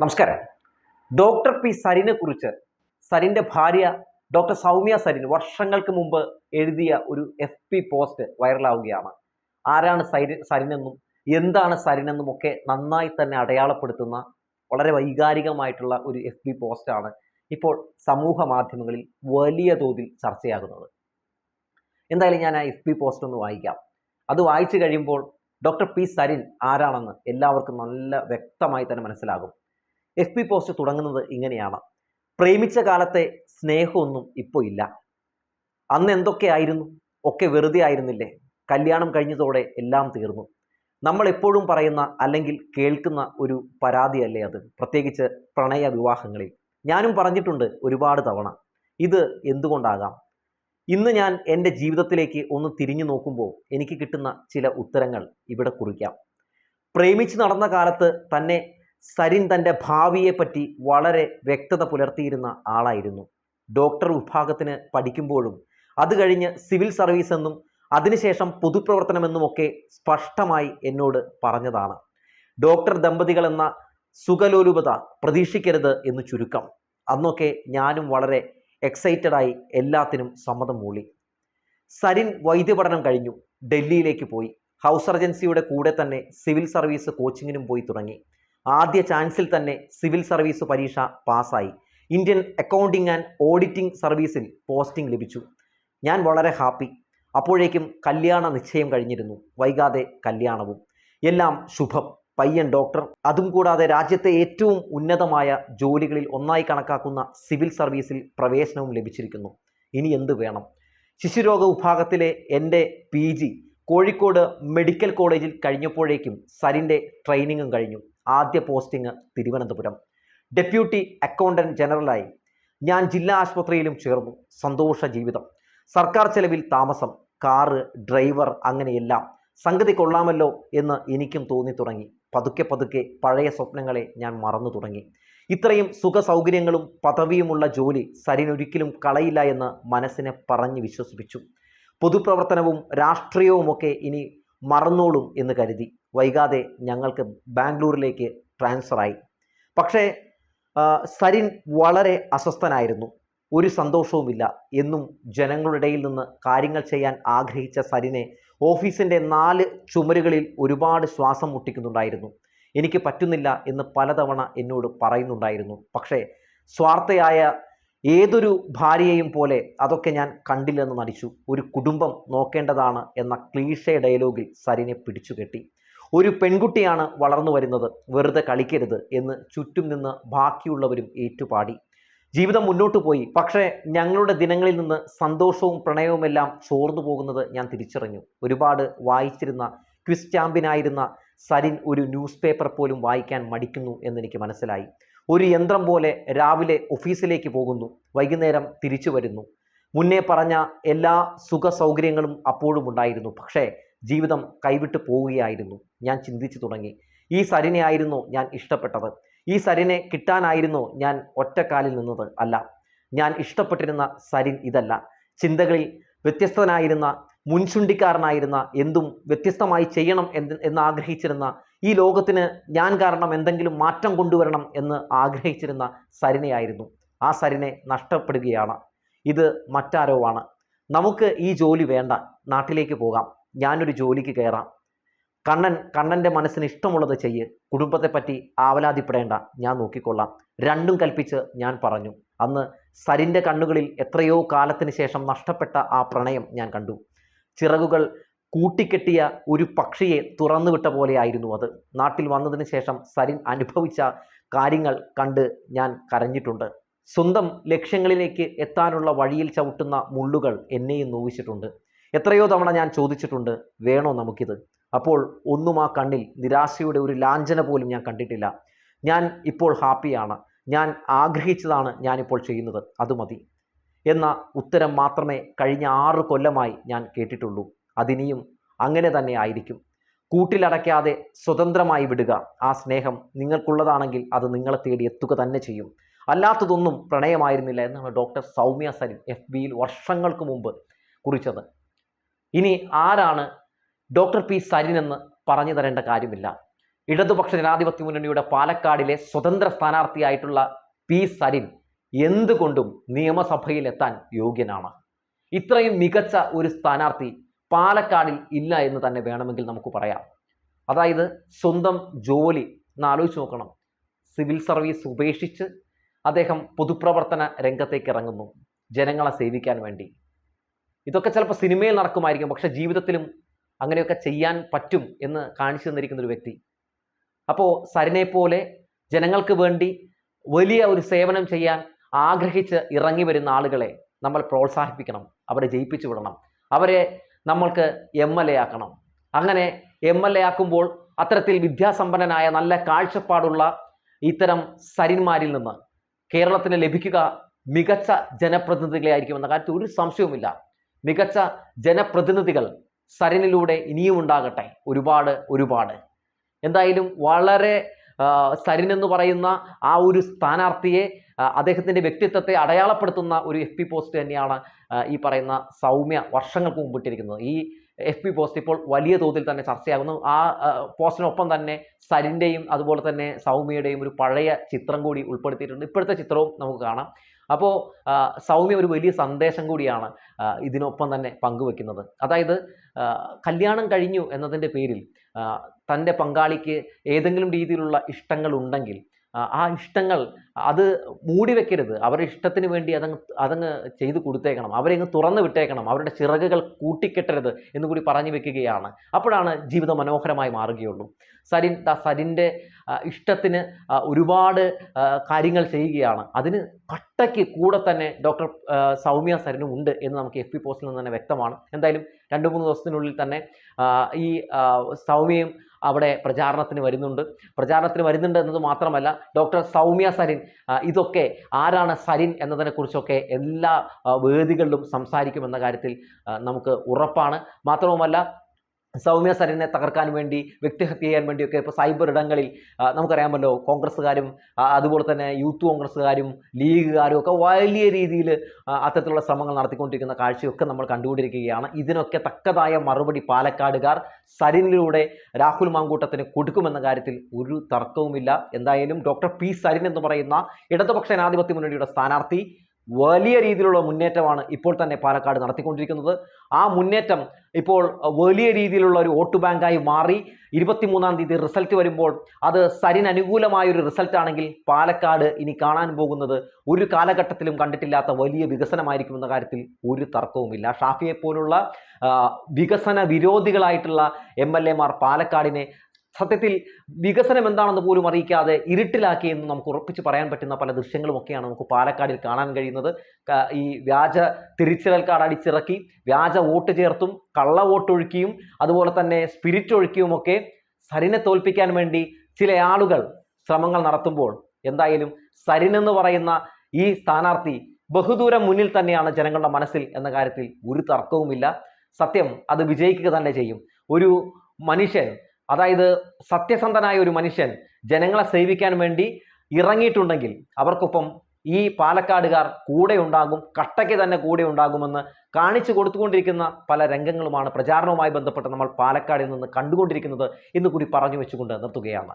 നമസ്കാരം. Doctor P സരിനെ കുറിച്ച് സരിന്റെ ഭാര്യ ഡോക്ടർ സൗമ്യ സരിൻ വർഷങ്ങൾക്ക് മുമ്പ് എഴുതിയ ഒരു എഫ് പി പോസ്റ്റ് വൈറലാവുകയാണ്. ആരാണ് സരി സരിനെന്നും എന്താണ് സരിനെന്നും ഒക്കെ നന്നായി തന്നെ അടയാളപ്പെടുത്തുന്ന വളരെ വൈകാരികമായിട്ടുള്ള ഒരു എഫ് പി പോസ്റ്റാണ് ഇപ്പോൾ സമൂഹ മാധ്യമങ്ങളിൽ വലിയ തോതിൽ ചർച്ചയാകുന്നത്. എന്തായാലും ഞാൻ ആ എഫ് പി പോസ്റ്റ് ഒന്ന് വായിക്കാം. അത് വായിച്ചു കഴിയുമ്പോൾ ഡോക്ടർ പി സരിൻ ആരാണെന്ന് എല്ലാവർക്കും നല്ല വ്യക്തമായി തന്നെ മനസ്സിലാകും. എഫ് പി പോസ്റ്റ് തുടങ്ങുന്നത് ഇങ്ങനെയാണ്. പ്രേമിച്ച കാലത്തെ സ്നേഹമൊന്നും ഇപ്പോൾ ഇല്ല. അന്ന് എന്തൊക്കെയായിരുന്നു ഒക്കെ വെറുതെ ആയിരുന്നില്ലേ? കല്യാണം കഴിഞ്ഞതോടെ എല്ലാം തീർന്നു. നമ്മൾ എപ്പോഴും പറയുന്ന അല്ലെങ്കിൽ കേൾക്കുന്ന ഒരു പരാതിയല്ലേ അത്? പ്രത്യേകിച്ച് പ്രണയ വിവാഹങ്ങളിൽ. ഞാനും പറഞ്ഞിട്ടുണ്ട് ഒരുപാട് തവണ. ഇത് എന്തുകൊണ്ടാകാം? ഇന്ന് ഞാൻ എന്റെ ജീവിതത്തിലേക്ക് ഒന്ന് തിരിഞ്ഞു നോക്കുമ്പോൾ എനിക്ക് കിട്ടുന്ന ചില ഉത്തരങ്ങൾ ഇവിടെ കുറിക്കാം. പ്രേമിച്ച് നടന്ന കാലത്ത് തന്നെ സരിൻ തന്റെ ഭാവിയെപ്പറ്റി വളരെ വ്യക്തത പുലർത്തിയിരുന്ന ആളായിരുന്നു. ഡോക്ടർ വിഭാഗത്തിന് പഠിക്കുമ്പോഴും അത് കഴിഞ്ഞ് സിവിൽ സർവീസ് എന്നും അതിനുശേഷം പൊതുപ്രവർത്തനമെന്നുമൊക്കെ സ്പഷ്ടമായി എന്നോട് പറഞ്ഞതാണ്. ഡോക്ടർ ദമ്പതികൾ എന്ന സുഖലോലുപത പ്രതീക്ഷിക്കരുത് എന്ന് ചുരുക്കം. അന്നൊക്കെ ഞാനും വളരെ എക്സൈറ്റഡായി എല്ലാത്തിനും സമ്മതം മൂളി. സരിൻ വൈദ്യപഠനം കഴിഞ്ഞു ഡൽഹിയിലേക്ക് പോയി. ഹൗസ് സർജൻസിയുടെ കൂടെ തന്നെ സിവിൽ സർവീസ് കോച്ചിങ്ങിനും പോയി തുടങ്ങി. ആദ്യ ചാൻസിൽ തന്നെ സിവിൽ സർവീസ് പരീക്ഷ പാസ്സായി. ഇന്ത്യൻ അക്കൗണ്ടിംഗ് ആൻഡ് ഓഡിറ്റിംഗ് സർവീസിൽ പോസ്റ്റിംഗ് ലഭിച്ചു. ഞാൻ വളരെ ഹാപ്പി. അപ്പോഴേക്കും കല്യാണ നിശ്ചയം കഴിഞ്ഞിരുന്നു. വൈകാതെ കല്യാണവും. എല്ലാം ശുഭം. പയ്യൻ ഡോക്ടർ. അതും കൂടാതെ രാജ്യത്തെ ഏറ്റവും ഉന്നതമായ ജോലികളിൽ ഒന്നായി കണക്കാക്കുന്ന സിവിൽ സർവീസിൽ പ്രവേശനവും ലഭിച്ചിരിക്കുന്നു. ഇനി എന്ത് വേണം? ശിശുരോഗ വിഭാഗത്തിലെ എന്റെ പി കോഴിക്കോട് മെഡിക്കൽ കോളേജിൽ കഴിഞ്ഞപ്പോഴേക്കും സരിന്റെ ട്രെയിനിങ്ങും കഴിഞ്ഞു. ആദ്യ പോസ്റ്റിംഗ് തിരുവനന്തപുരം. ഡെപ്യൂട്ടി അക്കൗണ്ടന്റ് ജനറലായി ഞാൻ ജില്ലാ ആശുപത്രിയിലും ചേർന്നു. സന്തോഷ ജീവിതം. സർക്കാർ ചെലവിൽ താമസം കാറ് ഡ്രൈവർ അങ്ങനെയെല്ലാം സംഗതി കൊള്ളാമല്ലോ എന്ന് എനിക്കും തോന്നി തുടങ്ങി. പതുക്കെ പതുക്കെ പഴയ സ്വപ്നങ്ങളെ ഞാൻ മറന്നു തുടങ്ങി. ഇത്രയും സുഖ സൗകര്യങ്ങളും പദവിയുമുള്ള ജോലി സരിനൊരിക്കലും കളയില്ല എന്ന് മനസ്സിനെ പറഞ്ഞ് വിശ്വസിപ്പിച്ചു. പൊതുപ്രവർത്തനവും രാഷ്ട്രീയവുമൊക്കെ ഇനി മറന്നോളും എന്ന് കരുതി വൈകാതെ ഞങ്ങൾക്ക് ബാംഗ്ലൂരിലേക്ക് ട്രാൻസ്ഫറായി പക്ഷേ സരിൻ വളരെ അസ്വസ്ഥനായിരുന്നു. ഒരു സന്തോഷവുമില്ല. എന്നും ജനങ്ങളുടെ ഇടയിൽ നിന്ന് കാര്യങ്ങൾ ചെയ്യാൻ ആഗ്രഹിച്ച സരിനെ ഓഫീസിന്റെ നാല് ചുമരുകളിൽ ഒരുപാട് ശ്വാസം മുട്ടിക്കുന്നുണ്ടായിരുന്നു. എനിക്ക് പറ്റുന്നില്ല എന്ന് പലതവണ എന്നോട് പറയുന്നുണ്ടായിരുന്നു. പക്ഷേ സ്വാർത്ഥയായ ഏതൊരു ഭാര്യയെയും പോലെ അതൊക്കെ ഞാൻ കണ്ടില്ലെന്ന് നടിച്ചു. ഒരു കുടുംബം നോക്കേണ്ടതാണ് എന്ന ക്ലീഷ ഡയലോഗിൽ സരിനെ പിടിച്ചുകെട്ടി ഒരു പെൺകുട്ടിയാണ് വളർന്നു വരുന്നത്. വെറുതെ കളിക്കരുത് എന്ന് ചുറ്റും നിന്ന് ബാക്കിയുള്ളവരും ഏറ്റുപാടി. ജീവിതം മുന്നോട്ട് പോയി. പക്ഷേ ഞങ്ങളുടെ ദിനങ്ങളിൽ നിന്ന് സന്തോഷവും പ്രണയവുമെല്ലാം ചോർന്നു പോകുന്നത് ഞാൻ തിരിച്ചറിഞ്ഞു. ഒരുപാട് വായിച്ചിരുന്ന ക്വിസ് ചാമ്പ്യനായിരുന്ന സരിൻ ഒരു ന്യൂസ് പേപ്പർ പോലും വായിക്കാൻ മടിക്കുന്നു എന്നെനിക്ക് മനസ്സിലായി. ഒരു യന്ത്രം പോലെ രാവിലെ ഓഫീസിലേക്ക് പോകുന്നു. വൈകുന്നേരം തിരിച്ചു വരുന്നു. മുന്നേ പറഞ്ഞ എല്ലാ സുഖ സൗകര്യങ്ങളും അപ്പോഴും ഉണ്ടായിരുന്നു. പക്ഷേ ജീവിതം കൈവിട്ട് പോവുകയായിരുന്നു. ഞാൻ ചിന്തിച്ചു തുടങ്ങി. ഈ സരിനെയായിരുന്നു ഞാൻ ഇഷ്ടപ്പെട്ടത്. ഈ സരിനെ കിട്ടാനായിരുന്നു ഞാൻ ഒറ്റക്കാലിൽ നിന്നത് അല്ല. ഞാൻ ഇഷ്ടപ്പെട്ടിരുന്ന സരിൻ ഇതല്ല. ചിന്തകളിൽ വ്യത്യസ്തനായിരുന്ന മുൻചുണ്ടിക്കാരനായിരുന്ന എന്തും വ്യത്യസ്തമായി ചെയ്യണം എന്ന് എന്ന് ആഗ്രഹിച്ചിരുന്ന ഈ ലോകത്തിന് ഞാൻ കാരണം എന്തെങ്കിലും മാറ്റം കൊണ്ടുവരണം എന്ന് ആഗ്രഹിച്ചിരുന്ന സരിനയായിരുന്നു. ആ സരിനെ നഷ്ടപ്പെടുകയാണ്. ഇത് മറ്റാരോവാണ്? നമുക്ക് ഈ ജോലി വേണ്ട. നാട്ടിലേക്ക് പോകാം. ഞാനൊരു ജോലിക്ക് കയറാം. കണ്ണൻ കണ്ണന്റെ മനസ്സിന് ഇഷ്ടമുള്ളത് ചെയ്യ്. കുടുംബത്തെപ്പറ്റി ആവലാതിപ്പെടേണ്ട. ഞാൻ നോക്കിക്കൊള്ളാം. രണ്ടും കൽപ്പിച്ച് ഞാൻ പറഞ്ഞു. അന്ന് സരിന്റെ കണ്ണുകളിൽ എത്രയോ കാലത്തിന് ശേഷം നഷ്ടപ്പെട്ട ആ പ്രണയം ഞാൻ കണ്ടു. ചിറകുകൾ കൂട്ടിക്കെട്ടിയ ഒരു പക്ഷിയെ തുറന്നുവിട്ട പോലെയായിരുന്നു അത്. നാട്ടിൽ വന്നതിന് ശേഷം സരിൻ അനുഭവിച്ച കാര്യങ്ങൾ കണ്ട് ഞാൻ കരഞ്ഞിട്ടുണ്ട്. സ്വന്തം ലക്ഷ്യങ്ങളിലേക്ക് എത്താനുള്ള വഴിയിൽ ചവിട്ടുന്ന മുള്ളുകൾ എന്നെയും നോവിച്ചിട്ടുണ്ട്. എത്രയോ തവണ ഞാൻ ചോദിച്ചിട്ടുണ്ട് വേണോ നമുക്കിത്? അപ്പോൾ ഒന്നും ആ കണ്ണിൽ നിരാശയുടെ ഒരു ലാഞ്ചന പോലും ഞാൻ കണ്ടിട്ടില്ല. ഞാൻ ഇപ്പോൾ ഹാപ്പിയാണ്. ഞാൻ ആഗ്രഹിച്ചതാണ് ഞാനിപ്പോൾ ചെയ്യുന്നത്. അത് മതി. എന്ന ഉത്തരം മാത്രമേ കഴിഞ്ഞ ആറ് കൊല്ലമായി ഞാൻ കേട്ടിട്ടുള്ളൂ. അതിനിയും അങ്ങനെ തന്നെ ആയിരിക്കും. കൂട്ടിലടയ്ക്കാതെ സ്വതന്ത്രമായി വിടുക. ആ സ്നേഹം നിങ്ങൾക്കുള്ളതാണെങ്കിൽ അത് നിങ്ങളെ തേടി എത്തുക തന്നെ ചെയ്യും. അല്ലാത്തതൊന്നും പ്രണയമായിരുന്നില്ല എന്നാണ് ഡോക്ടർ സൗമ്യ സരിൻ എഫ് ബിയിൽ വർഷങ്ങൾക്ക് മുമ്പ് കുറിച്ചത്. ഇനി ആരാണ് ഡോക്ടർ പി സരിൻ എന്ന് പറഞ്ഞു തരേണ്ട കാര്യമില്ല. ഇടതുപക്ഷ ജനാധിപത്യ മുന്നണിയുടെ പാലക്കാടിലെ സ്വതന്ത്ര സ്ഥാനാർത്ഥിയായിട്ടുള്ള പി സരിൻ എന്തുകൊണ്ടും നിയമസഭയിൽ എത്താൻ യോഗ്യനാണ്. ഇത്രയും മികച്ച ഒരു സ്ഥാനാർത്ഥി പാലക്കാടിൽ ഇല്ല എന്ന് തന്നെ വേണമെങ്കിൽ നമുക്ക് പറയാം. അതായത് സ്വന്തം ജോലി എന്നാലോചിച്ച് നോക്കണം. സിവിൽ സർവീസ് ഉപേക്ഷിച്ച് അദ്ദേഹം പൊതുപ്രവർത്തന രംഗത്തേക്ക് ഇറങ്ങുന്നു. ജനങ്ങളെ സേവിക്കാൻ വേണ്ടി. ഇതൊക്കെ ചിലപ്പോൾ സിനിമയിൽ നടക്കുമായിരിക്കും. പക്ഷെ ജീവിതത്തിലും അങ്ങനെയൊക്കെ ചെയ്യാൻ പറ്റും എന്ന് കാണിച്ചു തന്നിരിക്കുന്ന ഒരു വ്യക്തി. അപ്പോൾ സരിനെ പോലെ ജനങ്ങൾക്ക് വേണ്ടി വലിയ ഒരു സേവനം ചെയ്യാൻ ആഗ്രഹിച്ച് ഇറങ്ങി വരുന്ന ആളുകളെ നമ്മൾ പ്രോത്സാഹിപ്പിക്കണം അവരെ ജയിപ്പിച്ചു വിടണം അവരെ നമ്മൾക്ക് എം എൽ എ ആക്കണം. അങ്ങനെ എം എൽ എ ആക്കുമ്പോൾ അത്തരത്തിൽ വിദ്യാസമ്പന്നനായ നല്ല കാഴ്ചപ്പാടുള്ള ഇത്തരം സരിന്മാരിൽ നിന്ന് കേരളത്തിന് ലഭിക്കുക മികച്ച ജനപ്രതിനിധികളെ എന്ന കാര്യത്തിൽ ഒരു സംശയവുമില്ല. മികച്ച ജനപ്രതിനിധികൾ സരിനിലൂടെ ഇനിയും ഉണ്ടാകട്ടെ ഒരുപാട് ഒരുപാട്. എന്തായാലും വളരെ സരിൻ എന്ന് പറയുന്ന ആ ഒരു സ്ഥാനാർത്ഥിയെ അദ്ദേഹത്തിന്റെ വ്യക്തിത്വത്തെ അടയാളപ്പെടുത്തുന്ന ഒരു എഫ് പി പോസ്റ്റ് തന്നെയാണ് ഈ പറയുന്ന സൗമ്യ വർഷങ്ങൾക്ക് മുമ്പ് ഇട്ടിരിക്കുന്നത് ഈ എഫ് പി പോസ്റ്റ് ഇപ്പോൾ വലിയ തോതിൽ തന്നെ ചർച്ചയാകുന്നു. ആ പോസ്റ്റിനൊപ്പം തന്നെ സരിന്റെയും അതുപോലെ തന്നെ സൗമ്യയുടെയും ഒരു പഴയ ചിത്രം കൂടി ഉൾപ്പെടുത്തിയിട്ടുണ്ട്. ഇപ്പോഴത്തെ ചിത്രവും നമുക്ക് കാണാം. അപ്പോൾ സൗമ്യ ഒരു വലിയ സന്ദേശം കൂടിയാണ് ഇതിനൊപ്പം തന്നെ പങ്കുവെക്കുന്നത്. അതായത് കല്യാണം കഴിഞ്ഞു എന്നതിന്റെ പേരിൽ തന്റെ പങ്കാളിക്ക് ഏതെങ്കിലും രീതിയിലുള്ള ഇഷ്ടങ്ങൾ ഉണ്ടെങ്കിൽ ആ, ഇഷ്ടങ്ങൾ അത് മൂടി വെക്കരുത്. അവരുടെ ഇഷ്ടത്തിന് വേണ്ടി അതങ്ങ് അതങ്ങ് ചെയ്ത് കൊടുത്തേക്കണം. അവരെ അങ്ങ് തുറന്നു വിട്ടേക്കണം. അവരുടെ ചിറകുകൾ കൂട്ടിക്കെട്ടരുത് എന്ന് കൂടി പറഞ്ഞു വെക്കുകയാണ്. അപ്പോഴാണ് ജീവിതം മനോഹരമായി മാറുകയുള്ളൂ. സരിൻ സരിന്റെ ഇഷ്ടത്തിന് ഒരുപാട് കാര്യങ്ങൾ ചെയ്യുകയാണ്. അതിന് കട്ടയ്ക്ക് കൂടെ തന്നെ ഡോക്ടർ സൗമ്യ സരനും ഉണ്ട് എന്ന് നമുക്ക് എഫ് പി പോസ്റ്റിൽ നിന്ന് തന്നെ വ്യക്തമാണ്. എന്തായാലും രണ്ട് മൂന്ന് ദിവസത്തിനുള്ളിൽ തന്നെ ഈ സൗമ്യയും അവിടെ പ്രചാരണത്തിന് വരുന്നുണ്ട്. പ്രചാരണത്തിന് വരുന്നുണ്ട് എന്നത് മാത്രമല്ല ഡോക്ടർ സൗമ്യ സരിൻ ഇതൊക്കെ ആരാണ് സരിൻ എന്നതിനെക്കുറിച്ചൊക്കെ എല്ലാ വേദികളിലും സംസാരിക്കുമെന്ന കാര്യത്തിൽ നമുക്ക് ഉറപ്പാണ്. മാത്രവുമല്ല സൗമ്യ സരനെ തകർക്കാൻ വേണ്ടി വ്യക്തിഹത്യ ചെയ്യാൻ വേണ്ടിയൊക്കെ ഇപ്പോൾ സൈബർ ഇടങ്ങളിൽ നമുക്കറിയാമല്ലോ കോൺഗ്രസ്സുകാരും അതുപോലെ തന്നെ യൂത്ത് കോൺഗ്രസ്സുകാരും ലീഗുകാരും ഒക്കെ വലിയ രീതിയിൽ അത്തരത്തിലുള്ള ശ്രമങ്ങൾ നടത്തിക്കൊണ്ടിരിക്കുന്ന കാഴ്ചയൊക്കെ നമ്മൾ കണ്ടുകൊണ്ടിരിക്കുകയാണ്. ഇതിനൊക്കെ തക്കതായ മറുപടി പാലക്കാടുകാർ സരിനിലൂടെ രാഹുൽ മാങ്കൂട്ടത്തിന് കൊടുക്കുമെന്ന കാര്യത്തിൽ ഒരു തർക്കവുമില്ല. എന്തായാലും ഡോക്ടർ പി സരിൻ എന്ന് പറയുന്ന ഇടതുപക്ഷ ജനാധിപത്യ മുന്നണിയുടെ സ്ഥാനാർത്ഥി വലിയ രീതിയിലുള്ള മുന്നേറ്റമാണ് ഇപ്പോൾ തന്നെ പാലക്കാട് നടത്തിക്കൊണ്ടിരിക്കുന്നത്. ആ മുന്നേറ്റം ഇപ്പോൾ വലിയ രീതിയിലുള്ള ഒരു വോട്ട് ബാങ്കായി മാറി. ഇരുപത്തിമൂന്നാം തീയതി റിസൾട്ട് വരുമ്പോൾ അത് സരിന് അനുകൂലമായ ഒരു റിസൾട്ട് ആണെങ്കിൽ പാലക്കാട് ഇനി കാണാൻ പോകുന്നത് ഒരു കാലഘട്ടത്തിലും കണ്ടിട്ടില്ലാത്ത വലിയ വികസനമായിരിക്കുമെന്ന കാര്യത്തിൽ ഒരു തർക്കവുമില്ല. ഷാഫിയെ പോലുള്ള വികസന വിരോധികളായിട്ടുള്ള എം എൽ എമാർ പാലക്കാടിനെ സത്യത്തിൽ വികസനം എന്താണെന്ന് പോലും അറിയിക്കാതെ ഇരുട്ടിലാക്കി എന്ന് നമുക്ക് ഉറപ്പിച്ച് പറയാൻ പറ്റുന്ന പല ദൃശ്യങ്ങളും ഒക്കെയാണ് നമുക്ക് പാലക്കാടിൽ കാണാൻ കഴിയുന്നത്. ഈ വ്യാജ തിരിച്ചറൽ കാർഡ് അടിച്ചിറക്കി വ്യാജ വോട്ട് ചേർത്തും കള്ള വോട്ട് വോട്ടൊഴുക്കിയും അതുപോലെ തന്നെ സ്പിരിറ്റ് ഒഴുക്കിയുമൊക്കെ സരിനെ തോൽപ്പിക്കാൻ വേണ്ടി ചില ആളുകൾ ശ്രമങ്ങൾ നടത്തുമ്പോൾ എന്തായാലും സരിൻ എന്ന് പറയുന്ന ഈ സ്ഥാനാർത്ഥി ബഹുദൂരം മുന്നിൽ തന്നെയാണ് ജനങ്ങളുടെ മനസ്സിൽ എന്ന കാര്യത്തിൽ ഒരു തർക്കവുമില്ല. സത്യം അത് വിജയിക്കുക തന്നെ ചെയ്യും. ഒരു മനുഷ്യൻ അതായത് സത്യസന്ധനായ ഒരു മനുഷ്യൻ ജനങ്ങളെ സേവിക്കാൻ വേണ്ടി ഇറങ്ങിയിട്ടുണ്ടെങ്കിൽ അവർക്കൊപ്പം ഈ പാലക്കാടുകാർ കൂടെ ഉണ്ടാകും കട്ടയ്ക്ക് തന്നെ കൂടെ ഉണ്ടാകുമെന്ന് കാണിച്ചു കൊടുത്തുകൊണ്ടിരിക്കുന്ന പല രംഗങ്ങളുമാണ് പ്രചാരണവുമായി ബന്ധപ്പെട്ട് നമ്മൾ പാലക്കാടിൽ നിന്ന് കണ്ടുകൊണ്ടിരിക്കുന്നത് എന്ന് കൂടി പറഞ്ഞു വെച്ചുകൊണ്ട് നിർത്തുകയാണ്.